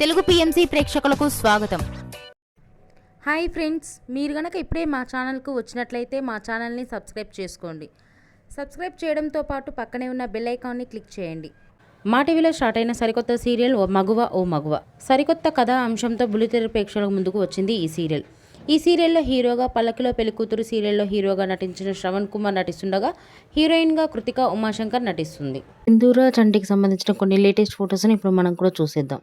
Telugu PMC ప్రేక్షకులకు స్వాగతం. Hi friends మీరు గనక ఇప్పుడే మా ఛానల్కు వచ్చినట్లయితే మా ఛానల్ని సబ్స్క్రైబ్ చేసుకోండి. సబ్స్క్రైబ్ చేయడంతో పాటు పక్కనే ఉన్న బెల్ ఐకాన్ని క్లిక్ చేయండి. మా టీవీలో స్టార్ట్ అయిన సరికొత్త సీరియల్ ఓ మగువ ఓ మగువ. సరికొత్త కథా అంశంతో బుల్లితెర ప్రేక్షకుల ముందుకు వచ్చింది ఈ సీరియల్. ఈ సీరియల్లో హీరోగా పల్లకిలో పెళ్ళికూతురు సీరియల్లో హీరోగా నటించిన శ్రవణ్ కుమార్ నటిస్తుండగా హీరోయిన్గా కృతిక ఉమాశంకర్ నటిస్తుంది. సింధూర చంటికి సంబంధించిన కొన్ని లేటెస్ట్ ఫొటోస్ని ఇప్పుడు మనం కూడా చూసేద్దాం.